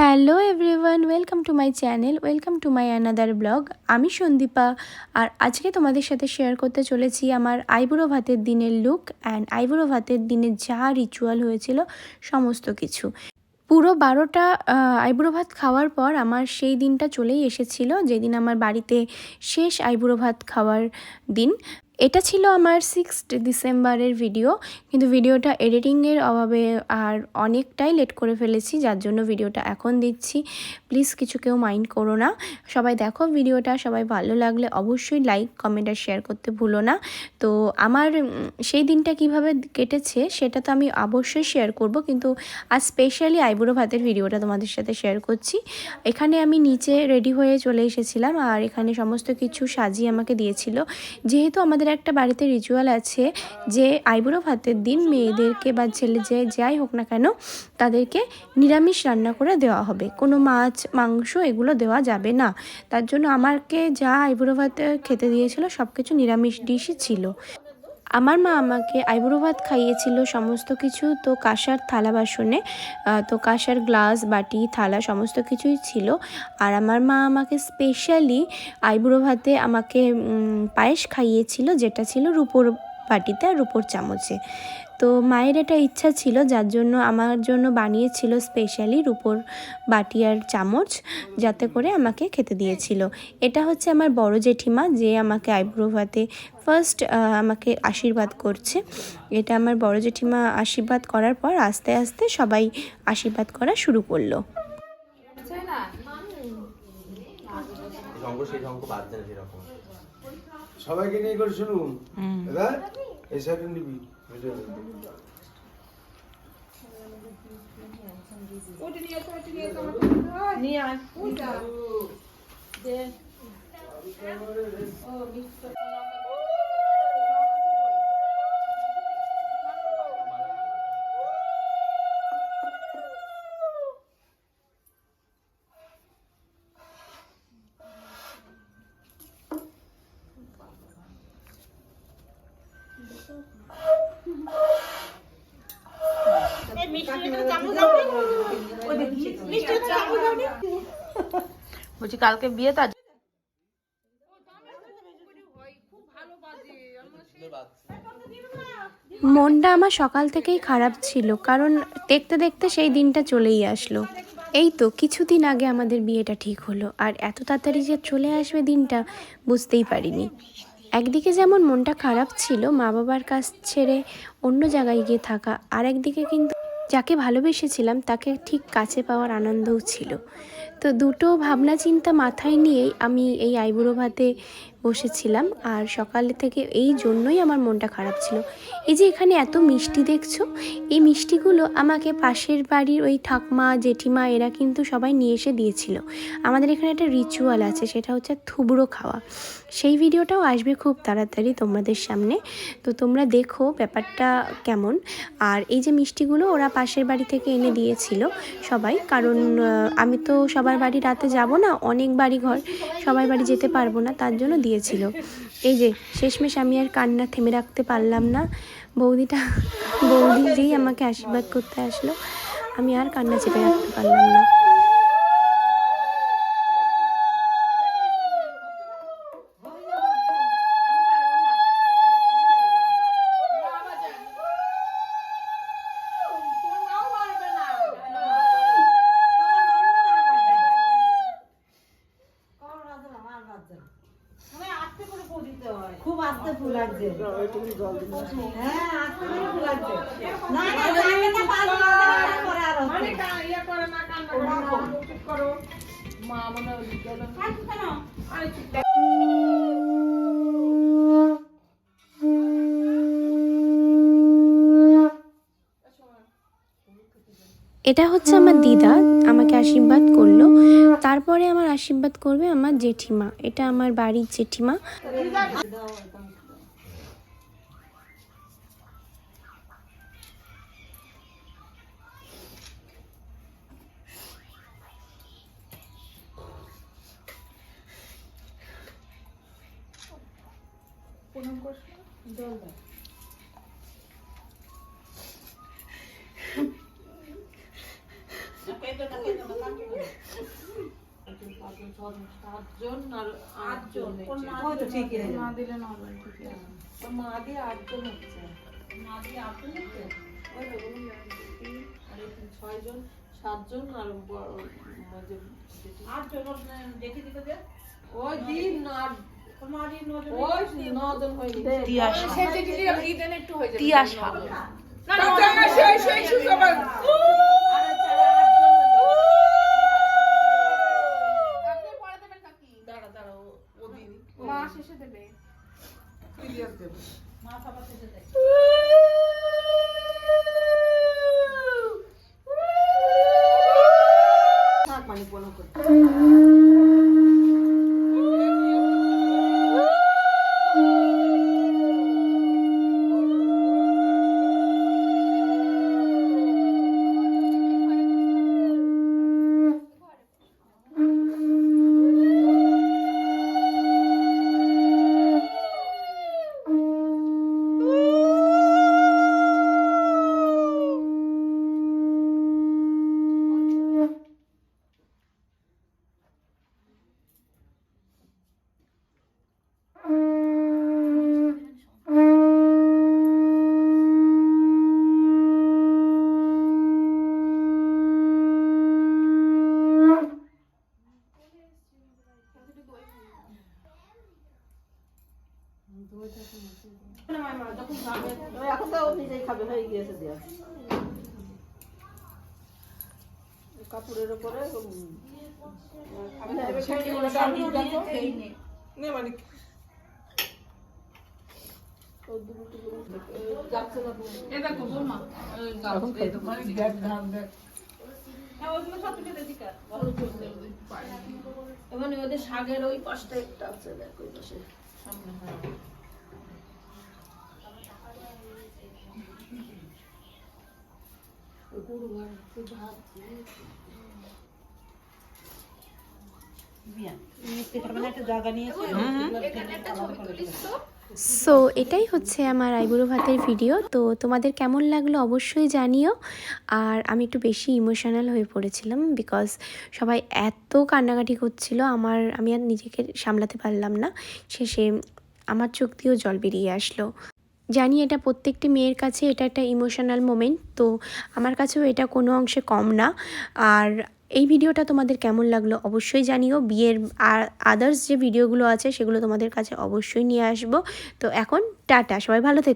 Hello everyone welcome to my channel welcome to my another blog আমি সন্দীপা, আর আজকে তোমাদের সাথে শেয়ার করতে চলেছি আমার আইবুড়ো ভাতের দিনের লুক অ্যান্ড আইবুড়ো ভাতের দিনে যা রিচুয়াল হয়েছিল, সমস্ত কিছু। পুরো বারোটা আইবুড়ো ভাত খাওয়ার পর আমার সেই দিনটা চলেই এসেছিল, যেদিন আমার বাড়িতে শেষ আইবুড়ো ভাত খাওয়ার দিন। এটা ছিল আমার সিক্সথ ডিসেম্বরের ভিডিও কিন্তু ভিডিওটা এডিটিংয়ের অভাবে আর অনেকটাই লেট করে ফেলেছি, যার জন্য ভিডিওটা এখন দিচ্ছি। প্লিজ কিছু কেউ মাইন্ড করো না। সবাই দেখো ভিডিওটা সবাই ভালো লাগলে অবশ্যই লাইক কমেন্ট আর শেয়ার করতে ভুলো না। তো আমার সেই দিনটা কীভাবে কেটেছে সেটা তো আমি অবশ্যই শেয়ার করব, কিন্তু আজ স্পেশালি আইবুড়ো ভাতের ভিডিওটা তোমাদের সাথে শেয়ার করছি। এখানে আমি নিচে রেডি হয়ে চলে এসেছিলাম আর এখানে সমস্ত কিছু সাজিয়ে আমাকে দিয়েছিল। যেহেতু আমাদের একটা বাড়িতে রিচুয়াল আছে যে আইবুড়ো ভাতের দিন মেয়েদেরকে বা ছেলে যে যাই হোক না কেন তাদেরকে নিরামিষ রান্না করে দেওয়া হবে। কোনো মাছ, মাংস এগুলো দেওয়া যাবে না। তার জন্য আমাকে যা আইবুড়ো ভাত খেতে দিয়েছিল সব কিছু নিরামিষ ডিশই ছিল। আমার মা আমাকে আইবুড়ো ভাত খাইয়েছিল সমস্ত কিছু, তো কাঁসার থালা বাসনে তো কাঁসার গ্লাস, বাটি, থালা সমস্ত কিছুই ছিল। আর আমার মা আমাকে স্পেশালি আইবুড়ো ভাতে আমাকে পায়েস খাইয়েছিল, যেটা ছিল রুপোর বাটিতে আর রুপোর চামচে। তো মায়ের এটা ইচ্ছা ছিল যার জন্য আমার জন্য বানিয়েছিল স্পেশালি রুপোর বাটি আর চামচ যাতে করে আমাকে খেতে দিয়েছিল। এটা হচ্ছে আমার বড় জেঠিমা যে আমাকে আইব্রো ভাতে ফার্স্ট আমাকে আশীর্বাদ করছে। এটা আমার বড় জেঠিমা আশীর্বাদ করার পর আস্তে আস্তে সবাই আশীর্বাদ করা শুরু করল। সবাইকে নিয়ে করে শুনুন। দাদা এই সাইডে নিবি। güzel oldu. Nihal. Burada. De. Oh, bir বলছি কালকে বিয়ে তো মনটা আমার সকাল থেকেই খারাপ ছিল, কারণ দেখতে দেখতে সেই দিনটা চলেই আসলো। এই তো কিছুদিন আগে আমাদের বিয়েটা ঠিক হলো, আর এত তাড়াতাড়ি যে চলে আসবে দিনটা বুঝতেই পারিনি। একদিকে যেমন মনটা খারাপ ছিল মা বাবার কাছ ছেড়ে অন্য জায়গায় গিয়ে থাকা আর একদিকে কিন্তু যাকে ভালোবেসেছিলাম তাকে ঠিক কাছে পাওয়ার আনন্দও ছিল। তো দুটো ভাবনা চিন্তা মাথায় নিয়েই আমি এই আইবুড়ো ভাতে বসেছিলাম। আর সকাল থেকে এই জন্যই আমার মনটা খারাপ ছিল। এই যে এখানে এত মিষ্টি দেখছ, এই মিষ্টিগুলো আমাকে পাশের বাড়ির ওই ঠাকমা, জেঠিমা এরা কিন্তু সবাই নিয়ে এসে দিয়েছিল। আমাদের এখানে একটা রিচুয়াল আছে, সেটা হচ্ছে থুবড়ো খাওয়া। সেই ভিডিওটাও আসবে খুব তাড়াতাড়ি তোমাদের সামনে। তো তোমরা দেখো ব্যাপারটা কেমন। আর এই যে মিষ্টিগুলো ওরা পাশের বাড়ি থেকে এনে দিয়েছিল সবাই, কারণ আমি তো সবার বাড়ি রাতে যাব না, অনেক বাড়ি ঘর সবার বাড়ি যেতে পারব না, তার জন্য দিয়েছিল। এই যে, শেষমেশ আমি আর কান্না থেমে রাখতে পারলাম না। বৌদিটা, বৌদি যেই আমাকে আশীর্বাদ করতে আসলো, আমি আর কান্না চেপে রাখতে পারলাম না। লাগছে হ্যাঁ আস্তে করে লাগছে না না জায়গাটা পার করে আর হচ্ছে এটা হচ্ছে আমার দিদা আমাকে আশীর্বাদ করল। তারপরে আমার আশীর্বাদ করবে আমার জেঠিমা। এটা আমার বাড়ির জেঠিমা। প্রণাম করছ জল দাও ছয়জন সাতজন আর আটজন দেখে দিতে ওই দিন আট তিয়াশা। তিয়াশা দাঁড়া দাঁড়া ও- ও দিন মা শেষে দেবে সিরিয়াস দেবে থাক মানে কোনো করতে। ওই এখন তো ও নিজেই খাবে হয়ে গিয়েছে দেওয়া কাপড়ের উপরে মানে মানে এমনি ওদের শাকের ওই পাশটা একটা আছে দেখ ওই পাশে। সামনে সো এটাই হচ্ছে আমার আইবুড়ো ভাতের ভিডিও তো তোমাদের কেমন লাগল অবশ্যই জানিও। আর আমি একটু বেশি ইমোশনাল হয়ে পড়েছিলাম বিকজ সবাই এত কান্নাকাটি করছিল। আমার, আমি আর নিজেকে সামলাতে পারলাম না। শেষে আমার চোখ দিয়েও জল বেরিয়ে আসলো। জানি এটা প্রত্যেকটি মেয়ের কাছে এটা একটা ইমোশনাল মোমেন্ট তো আমার কাছেও এটা কোনো অংশে কম না। আর এই ভিডিওটা তোমাদের কেমন লাগল অবশ্যই জানিও। বিয়ের আর আদার্স যে ভিডিওগুলো আছে সেগুলো তোমাদের কাছে অবশ্যই নিয়ে আসব। তো এখন টাটা, সবাই ভালো থেকো।